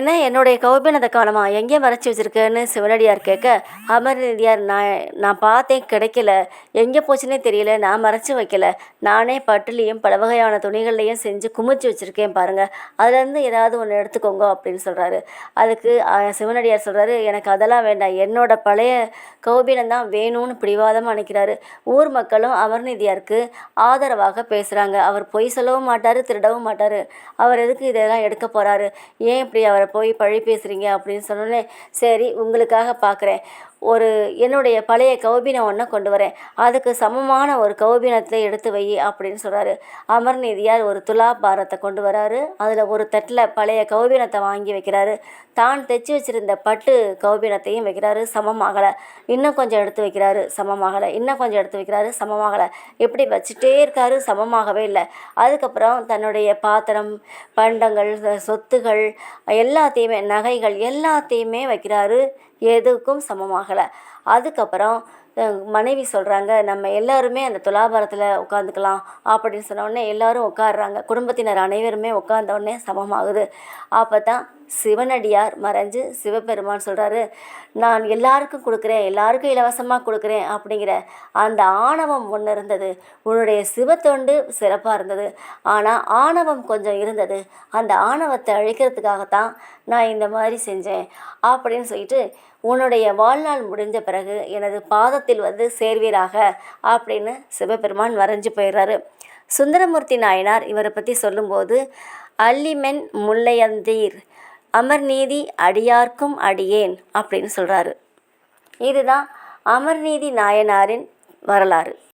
என்ன என்னுடைய கௌபீனத்தை காலமா? எங்கே மறைச்சி வச்சிருக்கேன்னு சிவனடியார் கேட்க அமர்நதியார் நான் நான் பார்த்தேன் கிடைக்கல. எங்கே போச்சுன்னே தெரியல. நான் மறைச்சி வைக்கல. நானே பட்டுலையும் பல வகையான துணிகள்லையும் செஞ்சு குமிச்சு வச்சுருக்கேன் பாருங்கள் அதுலேருந்து ஏதாவது ஒன்று எடுத்துக்கோங்க அப்படின்னு சொல்கிறாரு அதுக்கு சிவனடியார் சொல்கிறாரு எனக்கு அதெல்லாம் வேண்டாம். என்னோட பழைய கௌபினம் தான் வேணும்னு பிடிவாதமாக நினைக்கிறாரு. ஊர் மக்களும் அமர்நிதியாருக்கு ஆதரவாக பேசுகிறாங்க அவர் பொய் சொல்லவும் மாட்டார் திருடவும் மாட்டார். அவர் எதுக்கு இதெல்லாம் எடுக்க போகிறாரு ஏன் இப்படி அவரை போய் பழி பேசுகிறீங்க அப்படின்னு சொன்னோன்னே சரி உங்களுக்காக பார்க்குறேன் ஒரு என்னுடைய பழைய கௌபீனம் ஒன்றை கொண்டு வரேன். அதுக்கு சமமான ஒரு கௌபீனத்தை எடுத்து வை அப்படின்னு சொல்கிறாரு அமர்நீதியார் ஒரு துலா பாரத்தை கொண்டு வராரு. அதில் ஒரு தட்டில் பழைய கௌபீனத்தை வாங்கி வைக்கிறாரு. தான் தைச்சி வச்சிருந்த பட்டு கௌபீனத்தையும் வைக்கிறாரு. சமமாகலை. இன்னும் கொஞ்சம் எடுத்து வைக்கிறாரு. சமமாகலை. இன்னும் கொஞ்சம் எடுத்து வைக்கிறாரு. சமமாகலை. இப்படி வச்சுட்டே இருக்காரு. சமமாகவே இல்லை. அதுக்கப்புறம் தன்னுடைய பாத்திரம் பண்டங்கள் சொத்துகள் எல்லாத்தையுமே நகைகள் எல்லாத்தையுமே வைக்கிறாரு. எதுக்கும் சமமாகலை. அதுக்கப்புறம் மனைவி சொல்கிறாங்க நம்ம எல்லாருமே அந்த துலாபாரத்தில் உட்காந்துக்கலாம் அப்படின்னு சொன்னோடனே எல்லாரும் உட்காடுறாங்க குடும்பத்தினர் அனைவருமே உட்கார்ந்த சமமாகுது. அப்போ தான் சிவனடியார் மறைஞ்சு சிவபெருமான் சொல்கிறாரு நான் எல்லாருக்கும் கொடுக்குறேன் எல்லாருக்கும் இலவசமாக கொடுக்குறேன் அப்படிங்கிற அந்த ஆணவம் ஒன்று இருந்தது. உன்னுடைய சிவத்தொண்டு சிறப்பாக இருந்தது. ஆனால் ஆணவம் கொஞ்சம் இருந்தது. அந்த ஆணவத்தை அழிக்கிறதுக்காகத்தான் நான் இந்த மாதிரி செஞ்சேன் அப்படின்னு சொல்லிட்டு உன்னுடைய வாழ்நாள் முடிஞ்ச பிறகு எனது பாத பாதத்தில் வந்து சேர்வீராக அப்படின்னு சிவபெருமான் வரைஞ்சு போயிடுறாரு. சுந்தரமூர்த்தி நாயனார் இவரை பற்றி சொல்லும்போது அல்லிமென் முல்லையந்தீர் அமர்நீதி அடியார்க்கும் அடியேன் அப்படின்னு சொல்கிறாரு இதுதான் அமர்நீதி நாயனாரின் வரலாறு.